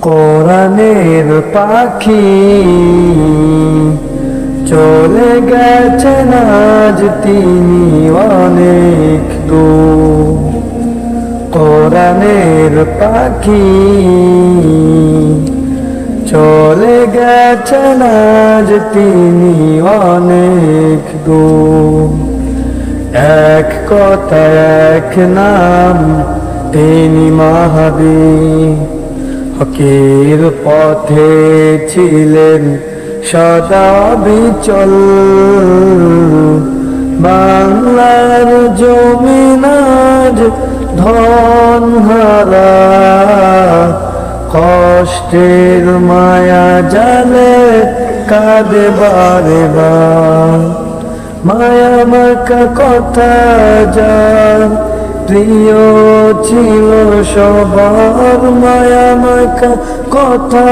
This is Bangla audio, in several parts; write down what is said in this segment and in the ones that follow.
কোরআনের পাখি চলে গেছেন আজ তিনি অনেক দূর। কোরআনের পাখি চলে গেছেন আজ তিনি অনেক দূর। এক কথা, এক নাম, তিনি মহাবীর। হকের পথে ছিলেন সদা বিচল। বাংলার জমিনাজ ধন কষ্টের মায়া জালে কাঁদে বারে মায়া মাকা কথা যার প্রিয় ছিল সবার মায়া মাকা কথা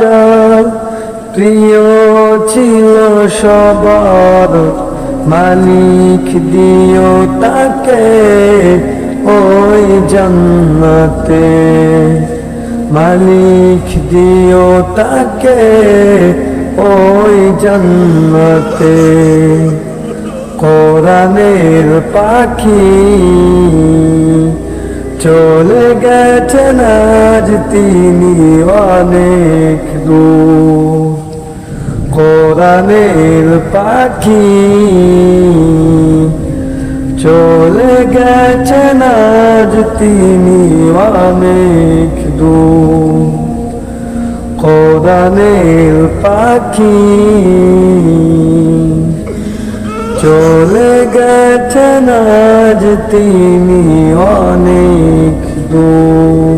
যার। প্রিয় ছিল সবার, মালিক দিও তাকে ওই জন্নতে। মালিক দিও তাকে ওই জন্নতে। কোরআনের পাখি তিনি অনেক দূর। কোরআনের পাখি চলে গেছেন আজ তিনি অনেক দূর। কোরআনের পাখি চলে গেছেন আজ তিনি অনেক দূর।